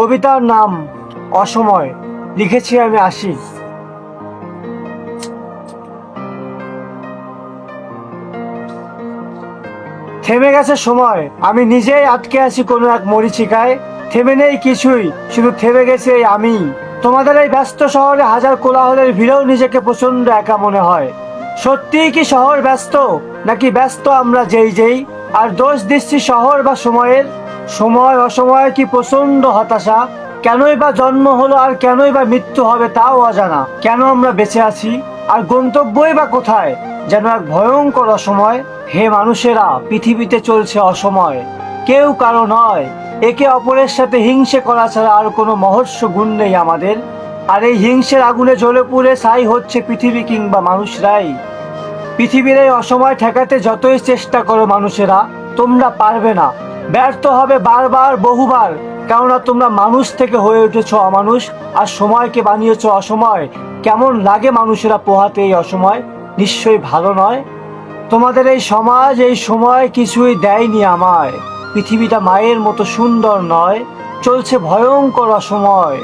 কবিতার নাম অসময়, লিখেছি আমি আসি থেমে গেছে সময়, আমি নিজেই আটকে আছি কোনো এক মরিচিকায়। থেমে নেই কিছুই, শুধু থেমে গেছে আমি। তোমাদের এই ব্যস্ত শহরে হাজার কোলাহলের ভিড়েও নিজেকে প্রচণ্ড একা মনে হয়। সত্যিই কি শহর ব্যস্ত, নাকি ব্যস্ত আমরা যেই যেই? আর দোষ দিচ্ছি শহর বা সময়ের? সময় অসময়ে কি প্রচণ্ড হতাশা? কেনই বা জন্ম হলো আর কেনই বা মৃত্যু হবে তাও অজানা। কেন আমরা বেঁচে আছি? আর গন্তব্যই বা কোথায়? যেন এক ভয়ঙ্কর অসময়। হে মানুষেরা, পৃথিবীতে চলছে অসময়। কেউ কারও নয়। একে অপরের সাথে হিংসে করা ছাড়া আর কোনো মহর্ষ গুণ নেই আমাদের। আর এই হিংসের আগুনে জ্বলে পুড়ে ছাই হচ্ছে পৃথিবী কিংবা মানুষরাই। পৃথিবীর এই অসময় ঠেকাতে যতই চেষ্টা করো মানুষেরা তোমরা পারবে না। ব্যর্থ হবে বারবার, বহুবার। কেননা তোমরা মানুষ থেকে হয়ে উঠেছ অমানুষ, আর সময়কে বানিয়েছ অসময়। কেমন লাগে মানুষেরা পোহাতে এই অসময়? নিশ্চয়ই ভালো নয়। তোমাদের এই সমাজ এই সময় কিছুই দেয়নি আমায়। পৃথিবীটা মায়ের মতো সুন্দর নয়। চলছে ভয়ঙ্কর অসময়।